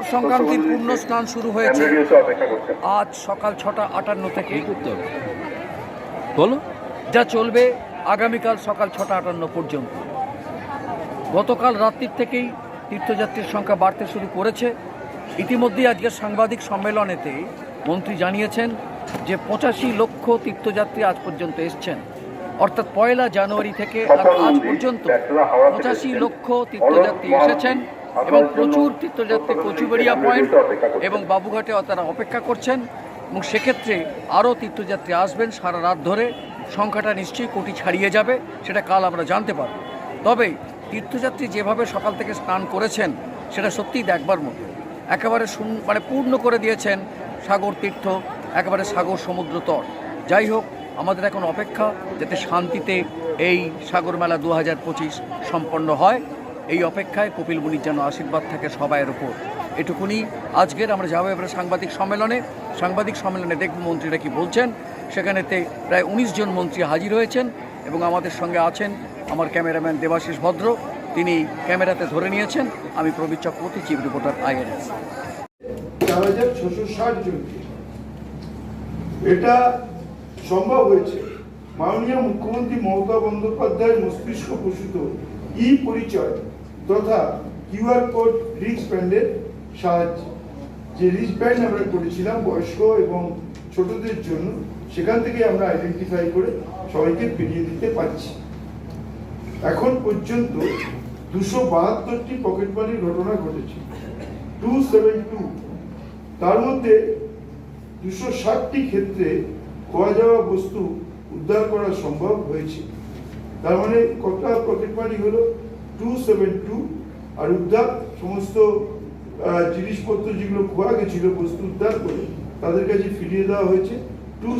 মকর সংক্রান্তির পূর্ণ স্নান শুরু হয়েছে। আজ সকাল ছটা আটান্ন থেকে। বলো। যা চলবে আগামীকাল সকাল ছটা আটান্ন পর্যন্ত। গতকাল রাত্রির থেকেই তীর্থযাত্রীর সংখ্যা বাড়তে শুরু করেছে। ইতিমধ্যেই আজকের সাংবাদিক সম্মেলনেতে মন্ত্রী জানিয়েছেন যে পঁচাশি লক্ষ তীর্থযাত্রী আজ পর্যন্ত এসছেন। অর্থাৎ পয়লা জানুয়ারি থেকে আজ পর্যন্ত পঁচাশি লক্ষ তীর্থযাত্রী এসেছেন। এবং প্রচুর তীর্থযাত্রী কচুবেড়িয়া পয়েন্ট এবং বাবুঘাটে তারা অপেক্ষা করছেন এবং সেক্ষেত্রে আরও তীর্থযাত্রী আসবেন সারা রাত ধরে। সংখ্যাটা নিশ্চয়ই কোটি ছাড়িয়ে যাবে সেটা কাল আমরা জানতে পারব। তবে তীর্থযাত্রী যেভাবে সকাল থেকে স্নান করেছেন সেটা সত্যিই দেখবার মতো। একেবারে শূন্য মানে পূর্ণ করে দিয়েছেন সাগর তীর্থ একেবারে সাগর সমুদ্র তট। যাই হোক আমাদের এখন অপেক্ষা যাতে শান্তিতে এই সাগর মেলা দু হাজার পঁচিশ সম্পন্ন হয়। এই অপেক্ষায় কপিল মুনির যেন আশীর্বাদ থাকে সবাইয়ের ওপর এটুকুনি। আজকের আমরা যাব এবারে সাংবাদিক সম্মেলনে। সাংবাদিক সম্মেলনে দেখব মন্ত্রীরা কি বলছেন। সেখানেতে প্রায় উনিশ জন মন্ত্রী হাজির হয়েছেন এবং আমাদের সঙ্গে আছেন আমার ক্যামেরাম্যান দেবাশিস ভদ্র। তিনি ক্যামেরাতে ধরে নিয়েছেন। আমি Prabir Chakraborty, chief reporter, INS. এটা সম্ভব হয়েছে। মাননীয় মুখ্যমন্ত্রী মমতা বন্দ্যোপাধ্যায়ের মস্তিষ্ক প্রসূত ই পরিচয় তথা কিউআর কোড রিক্স ব্যান্ডের সাহায্যে। যে রিক্স ব্যান্ড আমরা করেছিলাম বয়স্ক এবং ছোটদের জন্য, সেখান থেকে আমরা আইডেন্টিফাই করে সবাইকে ফিরিয়ে দিতে পারছি। এখন পর্যন্ত দুশো বাহাত্তরটি পকেট মানির ঘটনা ঘটেছে। Two seven two. তার মধ্যে দুশো ষাটটি ক্ষেত্রে খোয়া যাওয়া বস্তু উদ্ধার করা সম্ভব হয়েছে। তার মানে কটা পকেট মানি হলো? টু সেভেন টু আর উদ্ধার সমস্ত জিনিসপত্র যেগুলো খোয়া গেছিল, বস্তু উদ্ধার করে তাদের কাছে ফিরিয়ে দেওয়া হয়েছে টু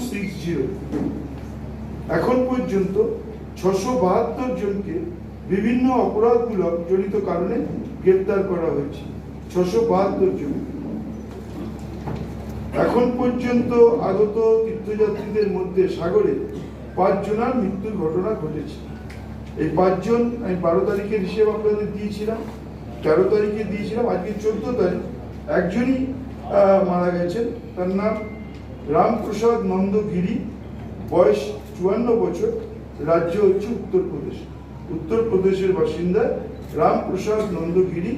এখন পর্যন্ত ছশো বাহাত্তর জনকে বিভিন্ন অপরাধমূলক জড়িত কারণে গ্রেপ্তার করা হয়েছে, ছশো বাহাত্তর জন। এখন পর্যন্ত আগত তীর্থযাত্রীদের মধ্যে সাগরে পাঁচ জনার মৃত্যুর ঘটনা ঘটেছে। এই পাঁচজন আমি বারো তারিখের হিসেব আপনাদের দিয়েছিলাম, তেরো তারিখে দিয়েছিলাম, আজকে চোদ্দ তারিখ। একজনই মারা গেছেন, তার নাম রামপ্রসাদ নন্দগিরি, বয়স চুয়ান্ন বছর, রাজ্য হচ্ছে উত্তরপ্রদেশ। উত্তরপ্রদেশের বাসিন্দা রামপ্রসাদ নন্দগিরি,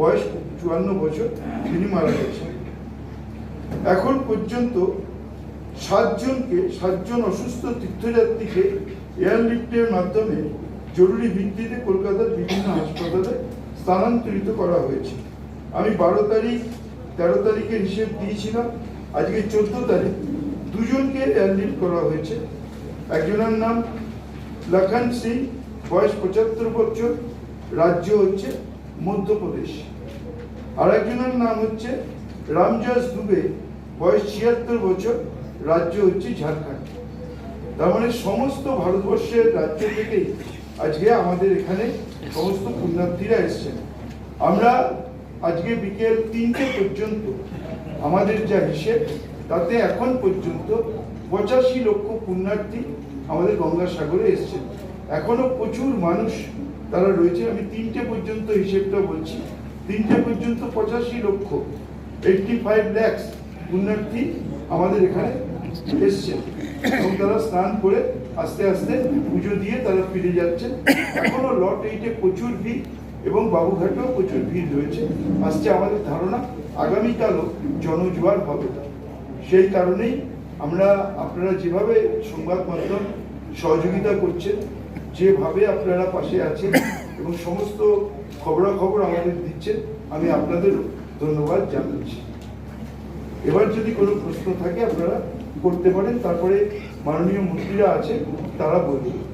বয়স চুয়ান্ন বছর, তিনি মারা গেছেন। এখন পর্যন্ত সাতজনকে, সাতজন অসুস্থ তীর্থযাত্রীকে এয়ারলিফটের মাধ্যমে জরুরি ভিত্তিতে কলকাতার বিভিন্ন হাসপাতালে স্থানান্তরিত করা হয়েছে। আমি বারো তারিখ, তেরো তারিখের হিসেব দিয়েছিলাম। আজকে চোদ্দ তারিখ দুজনকে এয়ারলিফট করা হয়েছে। একজনের নাম লখন সিং, বয়স পঁচাত্তর বছর, রাজ্য হচ্ছে মধ্যপ্রদেশ। আর একজনের নাম হচ্ছে রামজাস দুবে, বয়স ছিয়াত্তর বছর, রাজ্য হচ্ছে ঝাড়খণ্ড। তার মানে সমস্ত ভারতবর্ষের রাজ্য থেকেই আজকে আমাদের এখানে সমস্ত পুণ্যার্থীরা এসছেন। আমরা আজকে বিকেল তিনটে পর্যন্ত আমাদের যা হিসেব, তাতে এখন পর্যন্ত পঁচাশি লক্ষ পুণ্যার্থী আমাদের গঙ্গাসাগরে এসছেন। এখনও প্রচুর মানুষ তারা রয়েছে। আমি তিনটে পর্যন্ত হিসেবটা বলছি। তিনটে পর্যন্ত পঁচাশি লক্ষ এইটটি ফাইভ ল্যাক্স পুণ্যার্থী আমাদের এখানে এসছেন এবং তারা স্নান করে আস্তে আস্তে পুজো দিয়ে তারা ফিরে যাচ্ছেন। এখনও লট এইটে প্রচুর ভিড় এবং বাবুঘাটেও প্রচুর ভিড় রয়েছে। আসছে আমাদের ধারণা, আগামীকালও জনজোয়ার হবে। সেই কারণেই আমরা আপনারা যেভাবে সংবাদ মাধ্যম সহযোগিতা করছেন, যেভাবে আপনারা পাশে আছেন এবং সমস্ত খবরাখবর আমাদের দিচ্ছেন, আমি আপনাদের ধন্যবাদ জানাচ্ছি। এবার যদি কোনো প্রশ্ন থাকে আপনারা করতে পারেন তারপরে মাননীয় মন্ত্রীরা আছে তারা বলবেন।